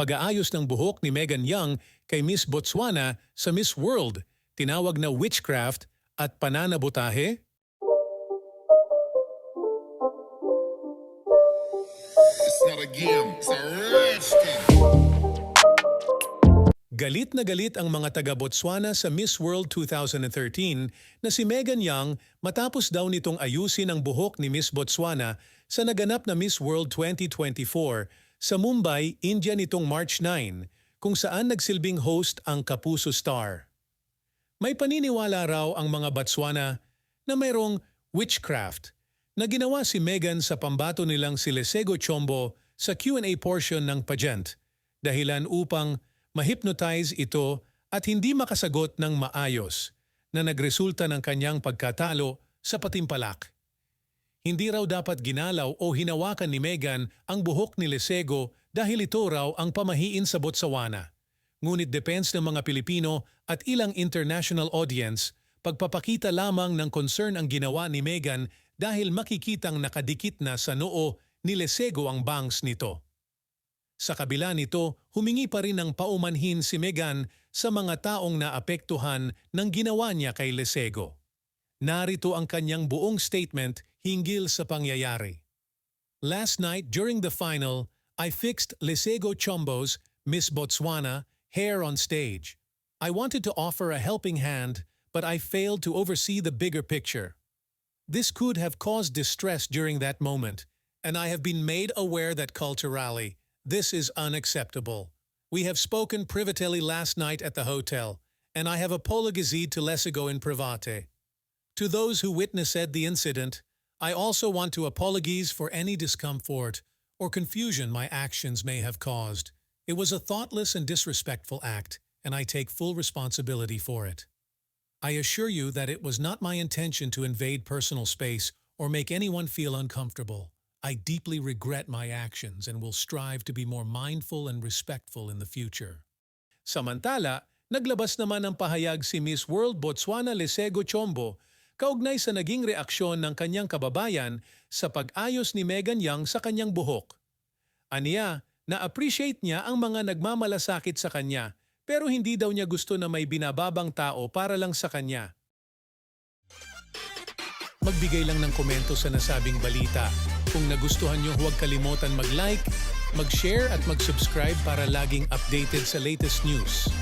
pag-aayos ng buhok ni Megan Young kay Miss Botswana sa Miss World, tinawag na witchcraft at pananabotahe? It's not a game, it's a rich thing. Galit na galit ang mga taga Botswana sa Miss World 2013 na si Megan Young matapos daw nitong ayusin ang buhok ni Miss Botswana sa naganap na Miss World 2024 sa Mumbai, India nitong March 9 kung saan nagsilbing host ang Kapuso Star. May paniniwala raw ang mga Botswana na mayroong witchcraft na ginawa si Megan sa pambato nilang si Lesego Chombo sa Q&A portion ng pageant dahilan upang ma-hypnotize ito at hindi makasagot ng maayos na nagresulta ng kanyang pagkatalo sa patimpalak. Hindi raw dapat ginalaw o hinawakan ni Megan ang buhok ni Lesego dahil ito raw ang pamahiin sa Botswana. Ngunit depends ng mga Pilipino at ilang international audience, pagpapakita lamang ng concern ang ginawa ni Megan dahil makikitang nakadikit na sa noo ni Lesego ang bangs nito. Sa kabila nito, humingi pa rin ng paumanhin si Megan sa mga taong naapektuhan ng ginawa niya kay Lesego. Narito ang kanyang buong statement hinggil sa pangyayari. Last night during the final, I fixed Lesego Chombo's Miss Botswana hair on stage. I wanted to offer a helping hand, but I failed to oversee the bigger picture. This could have caused distress during that moment, and I have been made aware that culturally, this is unacceptable. We have spoken privately last night at the hotel, and I have apologized to Lesego in private. To those who witnessed the incident, I also want to apologize for any discomfort or confusion my actions may have caused. It was a thoughtless and disrespectful act, and I take full responsibility for it. I assure you that it was not my intention to invade personal space or make anyone feel uncomfortable. I deeply regret my actions and will strive to be more mindful and respectful in the future. Samantala, naglabas naman ng pahayag si Miss World Botswana Lesego Chombo kaugnay sa naging reaksyon ng kanyang kababayan sa pag-ayos ni Megan Young sa kanyang buhok. Aniya, na-appreciate niya ang mga nagmamalasakit sa kanya pero hindi daw niya gusto na may binababang tao para lang sa kanya. Magbigay lang ng komento sa nasabing balita. Kung nagustuhan nyo, huwag kalimutan mag-like, mag-share at mag-subscribe para laging updated sa latest news.